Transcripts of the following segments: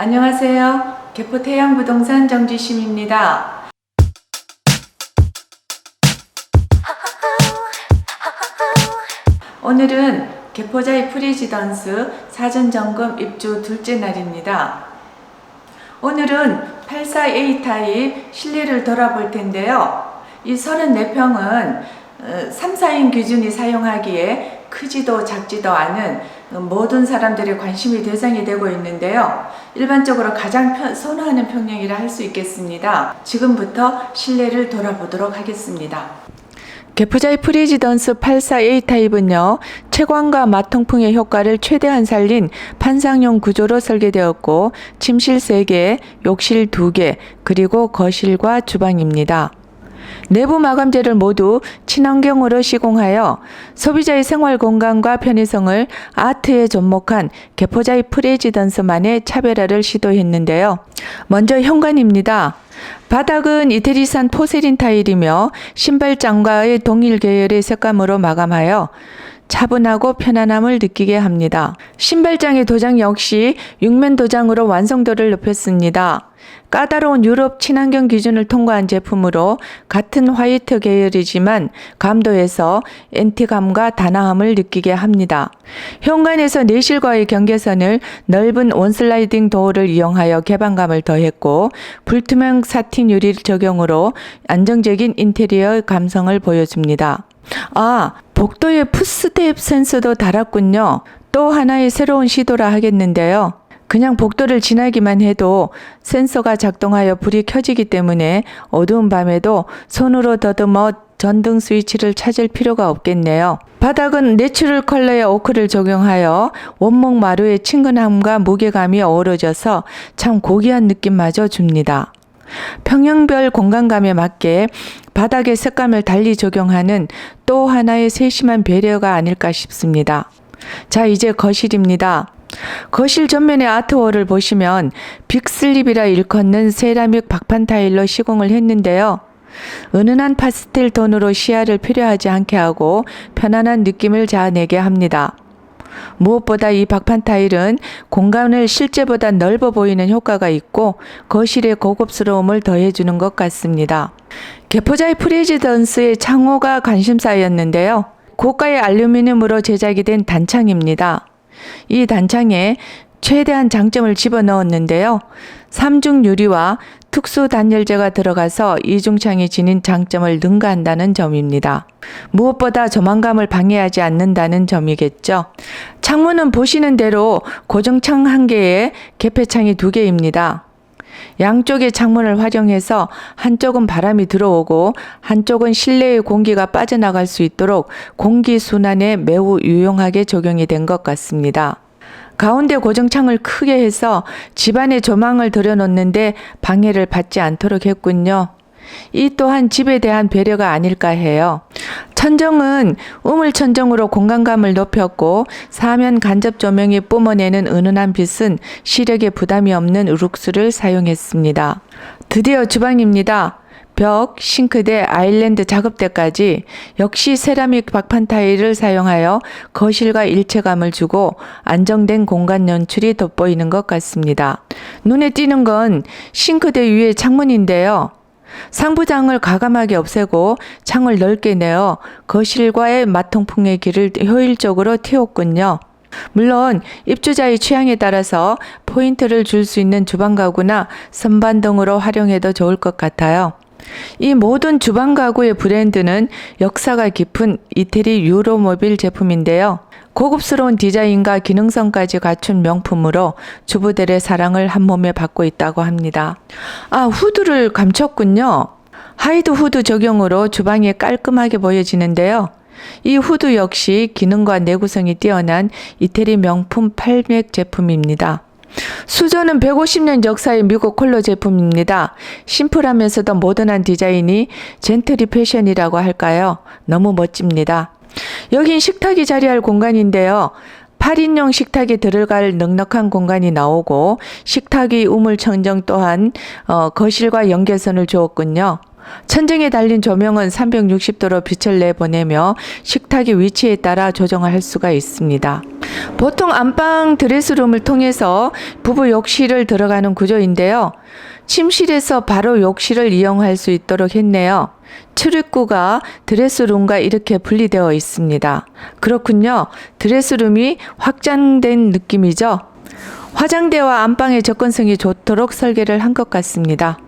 안녕하세요. 개포 태양부동산 정지심입니다. 오늘은 개포자의 프리지던스 사전 점검 입주 둘째 날입니다. 오늘은 84A 타입 실내를 돌아볼 텐데요. 이 34평은 3, 4인 기준이 사용하기에 크지도 작지도 않은 어, 모든 사람들의 관심이 대상이 되고 있는데요. 일반적으로 가장 편- 선호하는 평형이라 할 수 있겠습니다. 지금부터 실내를 돌아보도록 하겠습니다. 개포자의 프리지던스 84A 타입은요, 채광과 마통풍의 효과를 최대한 살린 판상용 구조로 설계되었고, 침실 3개, 욕실 2개, 그리고 거실과 주방입니다. 내부 마감재를 모두 친환경으로 시공하여 소비자의 생활 공간과 편의성을 아트에 접목한 개포자의 프레지던스만의 차별화를 시도했는데요. 먼저 현관입니다. 바닥은 이태리산 포세린 타일이며 신발장과의 동일 계열의 색감으로 마감하여 차분하고 편안함을 느끼게 합니다. 신발장의 도장 역시 육면 도장으로 완성도를 높였습니다. 까다로운 유럽 친환경 기준을 통과한 제품으로 같은 화이트 계열이지만 감도에서 엔티감과 단아함을 느끼게 합니다. 현관에서 내실과의 경계선을 넓은 원슬라이딩 도어를 이용하여 개방감을 더했고 불투명 사틴 유리 적용으로 안정적인 인테리어 감성을 보여줍니다. 아, 복도에 풋스텝 센서도 달았군요. 또 하나의 새로운 시도라 하겠는데요. 그냥 복도를 지나기만 해도 센서가 작동하여 불이 켜지기 때문에 어두운 밤에도 손으로 더듬어 전등 스위치를 찾을 필요가 없겠네요. 바닥은 내추럴 컬러의 오크를 적용하여 원목 마루의 친근함과 무게감이 어우러져서 참 고귀한 느낌마저 줍니다. 평형별 공간감에 맞게 바닥의 색감을 달리 적용하는 또 하나의 세심한 배려가 아닐까 싶습니다. 자, 이제 거실입니다. 거실 전면의 아트월을 보시면 빅슬립이라 일컫는 세라믹 박판 타일로 시공을 했는데요. 은은한 파스텔 톤으로 시야를 필요하지 않게 하고 편안한 느낌을 자아내게 합니다. 무엇보다 이 박판 타일은 공간을 실제보다 넓어 보이는 효과가 있고 거실의 고급스러움을 더해주는 것 같습니다. 개포자의 프레지던스의 창호가 관심사였는데요. 고가의 알루미늄으로 제작이 된 단창입니다. 이 단창에 최대한 장점을 집어넣었는데요. 삼중 유리와 특수 단열재가 들어가서 이중창이 지닌 장점을 능가한다는 점입니다. 무엇보다 조망감을 방해하지 않는다는 점이겠죠. 창문은 보시는 대로 고정창 한 개에 개폐창이 두 개입니다. 양쪽의 창문을 활용해서 한쪽은 바람이 들어오고 한쪽은 실내의 공기가 빠져나갈 수 있도록 공기 순환에 매우 유용하게 적용이 된 것 같습니다. 가운데 고정창을 크게 해서 집안에 조망을 들여놓는데 방해를 받지 않도록 했군요. 이 또한 집에 대한 배려가 아닐까 해요. 천정은 우물 천정으로 공간감을 높였고 사면 간접 조명이 뿜어내는 은은한 빛은 시력에 부담이 없는 룩스를 사용했습니다. 드디어 주방입니다. 벽, 싱크대, 아일랜드 작업대까지 역시 세라믹 박판 타일을 사용하여 거실과 일체감을 주고 안정된 공간 연출이 돋보이는 것 같습니다. 눈에 띄는 건 싱크대 위에 창문인데요. 상부장을 과감하게 없애고 창을 넓게 내어 거실과의 마통풍의 길을 효율적으로 틔웠군요. 물론 입주자의 취향에 따라서 포인트를 줄 수 있는 주방 가구나 선반 등으로 활용해도 좋을 것 같아요. 이 모든 주방 가구의 브랜드는 역사가 깊은 이태리 유로모빌 제품인데요. 고급스러운 디자인과 기능성까지 갖춘 명품으로 주부들의 사랑을 한 몸에 받고 있다고 합니다. 아, 후드를 감췄군요. 하이드 후드 적용으로 주방이 깔끔하게 보여지는데요. 이 후드 역시 기능과 내구성이 뛰어난 이태리 명품 팔맥 제품입니다. 수저는 150년 역사의 미국 콜로 제품입니다. 심플하면서도 모던한 디자인이 젠트리 패션이라고 할까요? 너무 멋집니다. 여긴 식탁이 자리할 공간인데요. 8인용 식탁에 들어갈 넉넉한 공간이 나오고 식탁 위 우물 천정 또한 어, 거실과 연결선을 주었군요. 천정에 달린 조명은 360도로 빛을 내보내며 식탁의 위치에 따라 조정할 수가 있습니다. 보통 안방 드레스룸을 통해서 부부 욕실을 들어가는 구조인데요. 침실에서 바로 욕실을 이용할 수 있도록 했네요. 출입구가 드레스룸과 이렇게 분리되어 있습니다. 그렇군요. 드레스룸이 확장된 느낌이죠. 화장대와 안방의 접근성이 좋도록 설계를 한 것 같습니다.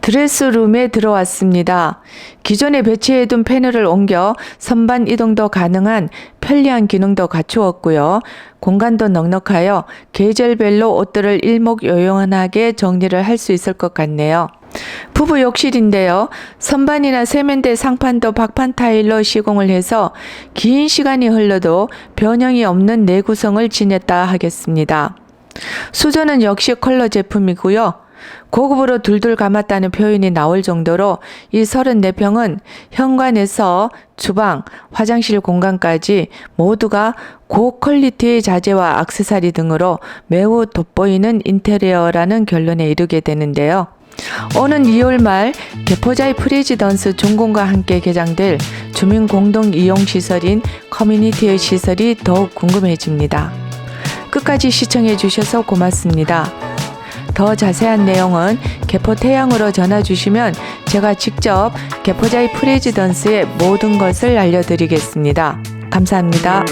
드레스룸에 들어왔습니다. 기존에 배치해둔 패널을 옮겨 선반 이동도 가능한 편리한 기능도 갖추었고요. 공간도 넉넉하여 계절별로 옷들을 일목요연하게 정리를 할 수 있을 것 같네요. 부부 욕실인데요. 선반이나 세면대 상판도 박판 타일로 시공을 해서 긴 시간이 흘러도 변형이 없는 내구성을 지녔다 하겠습니다. 수저는 역시 컬러 제품이고요. 고급으로 둘둘 감았다는 표현이 나올 정도로 이 34평은 현관에서 주방, 화장실 공간까지 모두가 고퀄리티의 자재와 악세사리 등으로 매우 돋보이는 인테리어라는 결론에 이르게 되는데요. 오는 2월 말 개포자의 프레지던스 준공과 함께 개장될 주민 공동 이용 시설인 커뮤니티의 시설이 더욱 궁금해집니다. 끝까지 시청해 주셔서 고맙습니다. 더 자세한 내용은 개포 태양으로 전화 주시면 제가 직접 개포자의 프레지던스의 모든 것을 알려드리겠습니다. 감사합니다.